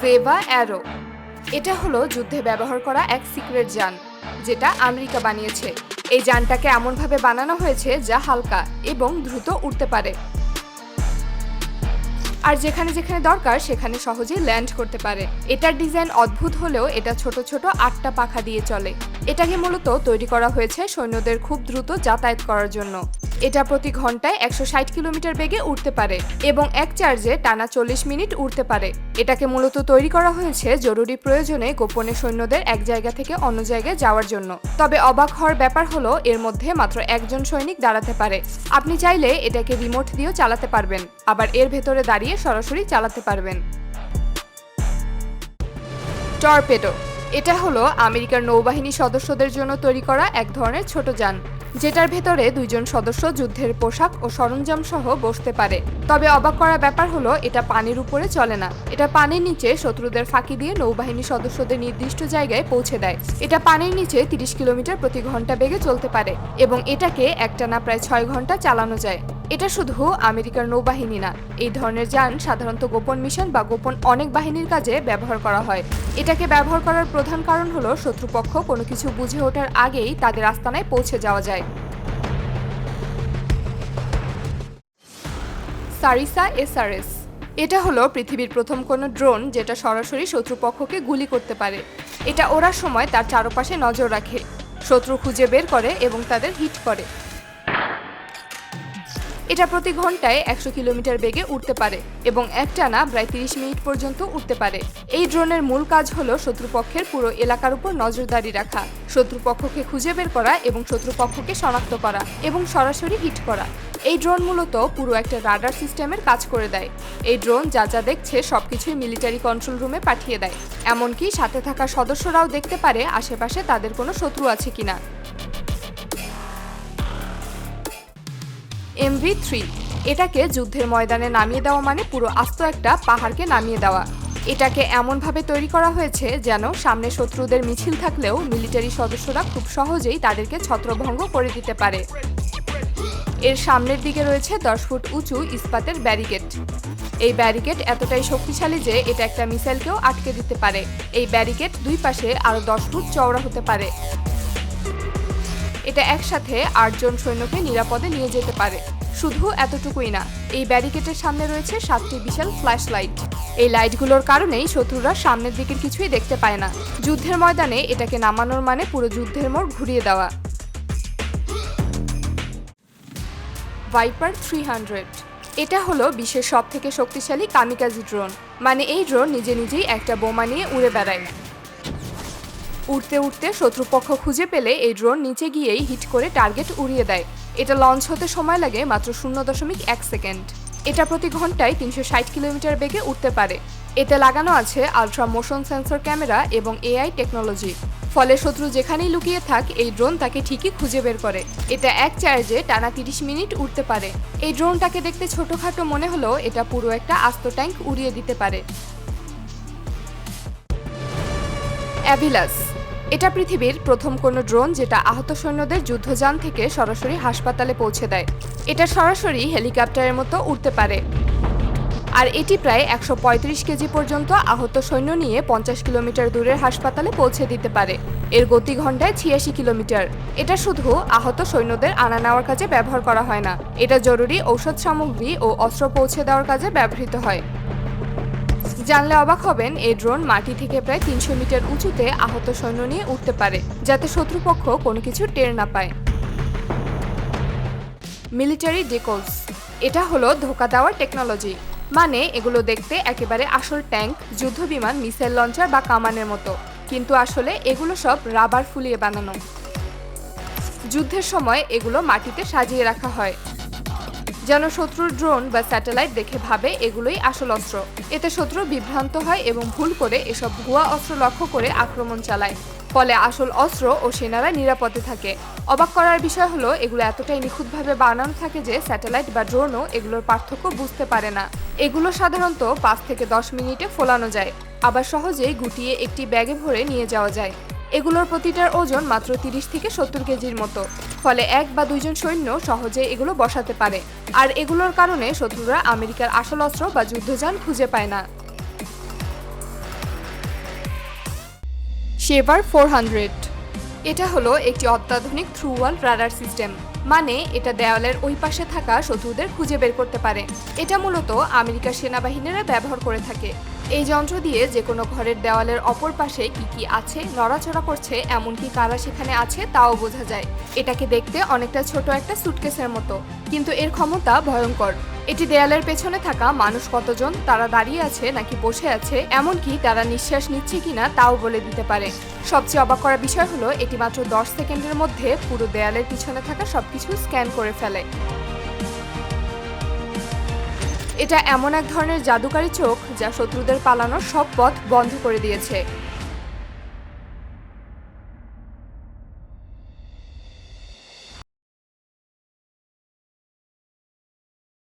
জেভা arrow. এটা হলো যুদ্ধে ব্যবহার করা এক সিক্রেট যান, যেটা আমেরিকা বানিয়েছে। এই যানটাকে এমনভাবে বানানো হয়েছে যা হালকা এবং দ্রুত উঠতে পারে। আর যেখানে যেখানে দরকার, সেখানে সহজেই ল্যান্ড করতে পারে। এটার ডিজাইন অদ্ভুত হলেও এটা ছোট ছোট আটটা পাখা দিয়ে চলে। এটাকে মূলত তৈরি করা হয়েছে সৈন্যদের খুব দ্রুত যাতায়াত করার জন্য। এটা প্রতি ঘন্টায় একশো ষাট কিলোমিটার বেগে উঠতে পারে এবং এক চার্জে টানা চল্লিশ মিনিট উঠতে পারে। এটাকে মূলত তৈরি করা হয়েছে জরুরি প্রয়োজনে গোপনে সৈন্যদের এক জায়গা থেকে অন্য জায়গায় যাওয়ার জন্য। তবে অবাক হওয়ার ব্যাপার হলো, এর মধ্যে মাত্র একজন সৈনিক দাঁড়াতে পারে। আপনি চাইলে এটাকে রিমোট দিয়েও চালাতে পারবেন, আবার এর ভেতরে দাঁড়িয়ে সরাসরি চালাতে পারবেন। টর্পেডো। এটা হলো আমেরিকার নৌবাহিনী সদস্যদের জন্য তৈরি করা এক ধরনের ছোট যান। যেটার ভেতরে দুইজন সদস্য যুদ্ধের পোশাক ও সরঞ্জাম সহ বসতে পারে। তবে অবাক করা ব্যাপার হলো, এটা পানির উপরে চলে না। এটা পানির নিচে শত্রুদের ফাঁকি দিয়ে নৌবাহিনী সদস্যদের নির্দিষ্ট জায়গায় পৌঁছে দেয়। এটা পানির নিচে তিরিশ কিলোমিটার প্রতি ঘণ্টা বেগে চলতে পারে এবং এটাকে একটানা প্রায় ছয় ঘণ্টা চালানো যায়। এটা শুধু আমেরিকার নৌবাহিনী না, এই ধরনের যান সাধারণত গোপন মিশন বা গোপন অনেক বাহিনীর কাজে ব্যবহার করা হয়। এটাকে ব্যবহার করার প্রধান কারণ হলো শত্রুপক্ষ, কোনো কিছু বুঝে ওঠার আগেই তাদের আস্তানায় পৌঁছে যাওয়া যায়। সারিসা এসআরএস এটা হলো পৃথিবীর প্রথম কোনো ড্রোন যেটা সরাসরি শত্রুপক্ষকে গুলি করতে পারে। এটা ওড়ার সময় তার চারপাশে নজর রাখে। শত্রু খুঁজে বের করে এবং তাদের হিট করে। এটা প্রতি ঘন্টায় একশো কিলোমিটার বেগে উঠতে পারে এবং একটানা প্রায় তিরিশ মিনিট পর্যন্ত উঠতে পারে। এই ড্রোনের মূল কাজ হলো শত্রুপক্ষের পুরো এলাকার উপর নজরদারি রাখা, শত্রুপক্ষকে খুঁজে বের করা এবং শত্রুপক্ষকে শনাক্ত করা এবং সরাসরি হিট করা। এই ড্রোন মূলত পুরো একটা রাডার সিস্টেমের কাজ করে দেয়। এই ড্রোন যা যা দেখছে সবকিছুই মিলিটারি কন্ট্রোল রুমে পাঠিয়ে দেয়। এমনকি সাথে থাকা সদস্যরাও দেখতে পারে আশেপাশে তাদের কোনো শত্রু আছে কিনা। এমভি থ্রি এটাকে যুদ্ধের ময়দানে নামিয়ে দেওয়া মানে পুরো আস্ত একটা পাহাড়কে নামিয়ে দেওয়া। এটাকে এমনভাবে তৈরি করা হয়েছে যেন সামনে শত্রুদের মিছিল থাকলেও মিলিটারি সদস্যরা খুব সহজেই তাদেরকে ছত্রভঙ্গ করে দিতে পারে। এর সামনের দিকে রয়েছে দশ ফুট উঁচু ইস্পাতের ব্যারিকেড। এই ব্যারিকেড এতটাই শক্তিশালী যে এটা একটা মিসাইলকেও আটকে দিতে পারে। এই ব্যারিকেড দুই পাশে আরও দশ ফুট চওড়া হতে পারে। এটা একসাথে আটজন সৈন্যকে নিরাপদে নিয়ে যেতে পারে। শুধু এতটুকুই না, এই ব্যারিকেডের সামনে রয়েছে সাতটি বিশাল ফ্ল্যাশ লাইট এই লাইটগুলোর কারণেই শত্রুরা সামনের দিকের কিছুই দেখতে পায় না। যুদ্ধের ময়দানে এটাকে নামানোর মানে পুরো যুদ্ধের মোড় ঘুরিয়ে দেওয়া। Viper three hundred. এটা হলো বিশ্বের সব থেকে শক্তিশালী কামিকাজি ড্রোন। মানে এই ড্রোন নিজে নিজেই একটা বোমা নিয়ে উড়ে বেড়ায়। উঠতে উঠতে শত্রুপক্ষ খুঁজে পেলে এই ড্রোন নিচে গিয়েই হিট করে টার্গেট উড়িয়ে দেয়। এটা লঞ্চ হতে সময় লাগে মাত্র শূন্য দশমিক এক সেকেন্ড। এটা প্রতি ঘন্টায় তিনশো ষাট কিলোমিটার বেগে উঠতে পারে। এতে লাগানো আছে আলট্রা মোশন সেন্সর ক্যামেরা এবং এআই টেকনোলজি ফলে শত্রু যেখানেই লুকিয়ে থাক, এই ড্রোন তাকে ঠিকই খুঁজে বের করে। এটা এক চার্জে টানা তিরিশ মিনিট উঠতে পারে। এই ড্রোনটাকে দেখতে ছোটখাটো মনে হলেও এটা পুরো একটা আস্ত ট্যাঙ্ক উড়িয়ে দিতে পারে। অ্যাভিলাস এটা পৃথিবীর প্রথম কোনো ড্রোন যেটা আহত সৈন্যদের যুদ্ধযান থেকে সরাসরি হাসপাতালে পৌঁছে দেয়। এটা সরাসরি হেলিকপ্টারের মতো উঠতে পারে। আর এটি প্রায় একশো পঁয়ত্রিশ কেজি পর্যন্ত আহত সৈন্য নিয়ে পঞ্চাশ কিলোমিটার দূরের হাসপাতালে পৌঁছে দিতে পারে। এর গতি ঘন্টায় ছিয়াশি কিলোমিটার। এটা শুধু আহত সৈন্যদের আনা নেওয়ার কাজে ব্যবহার করা হয় না। এটা জরুরি ঔষধ সামগ্রী ও অস্ত্র পৌঁছে দেওয়ার কাজে ব্যবহৃত হয়। জানলে অবাক হবেন, এই ড্রোন মাটি থেকে প্রায় তিনশো মিটার উঁচুতে আহত সৈন্য নিয়ে উঠতে পারে, যাতে শত্রুপক্ষ কোনো কিছু টের না পায়। মিলিটারি ডেকোলস এটা হলো ধোকা দেওয়ার টেকনোলজি মানে এগুলো দেখতে একেবারে আসল ট্যাঙ্ক যুদ্ধ বিমান মিসাইল লঞ্চার বা কামানের মতো, কিন্তু আসলে এগুলো সব রাবার ফুলিয়ে বানানো। যুদ্ধের সময় এগুলো মাটিতে সাজিয়ে রাখা হয়। যেন শত্রুর ড্রোন বা স্যাটেলাইট দেখে ভাবে এগুলোই আসল অস্ত্র। এতে শত্রু বিভ্রান্ত হয় এবং ভুল করে এসব ভুয়া অস্ত্র লক্ষ্য করে আক্রমণ চালায়। ফলে আসল অস্ত্র ও সেনারা নিরাপদে থাকে। অবাক করার বিষয় হলো, এগুলো এতটাই নিখুঁতভাবে বানানো থাকে যে স্যাটেলাইট বা ড্রোনও এগুলোর পার্থক্য বুঝতে পারে না। এগুলো সাধারণত পাঁচ থেকে দশ মিনিটে ফোলানো যায়। আবার সহজেই গুটিয়ে একটি ব্যাগে ভরে নিয়ে যাওয়া যায়। এগুলোর প্রতিটার ওজন মাত্র তিরিশ থেকে সত্তর কেজির মতো। ফলে এক বা দুইজন সৈন্য সহজে এগুলো বসাতে পারে। আর এগুলোর কারণে শত্রুরা আমেরিকার আসল অস্ত্র বা যুদ্ধযান খুঁজে পায় না। শেভার ফোর হান্ড্রেড এটা হলো একটি অত্যাধুনিক থ্রু ওয়াল রাডার সিস্টেম। মানে এটা দেওয়ালের ওই পাশে থাকা শত্রুদের খুঁজে বের করতে পারে। এটা মূলত আমেরিকার সেনাবাহিনীরা ব্যবহার করে থাকে। এই যন্ত্র দিয়ে যে কোনো ঘরের দেওয়ালের অপর পাশে কি কি আছে, নড়াচড়া করছে, এমনকি কারা সেখানে আছে তাও বোঝা যায়। এটাকে দেখতে অনেকটা ছোট একটা সুটকেসের মতো, কিন্তু এর ক্ষমতা ভয়ঙ্কর। এটি দেয়ালের পেছনে থাকা মানুষ কতজন, তারা দাঁড়িয়ে আছে নাকি বসে আছে, এমনকি তারা নিঃশ্বাস নিচ্ছে কিনা তাও বলে দিতে পারে। সবচেয়ে অবাক করা বিষয় হলো, এটি মাত্র দশ সেকেন্ডের মধ্যে পুরো দেয়ালের পিছনে থাকা সবকিছু স্ক্যান করে ফেলে। এটা এমন এক ধরনের জাদুকারী চোখ যা শত্রুদের পালানোর সব পথ বন্ধ করে দিয়েছে।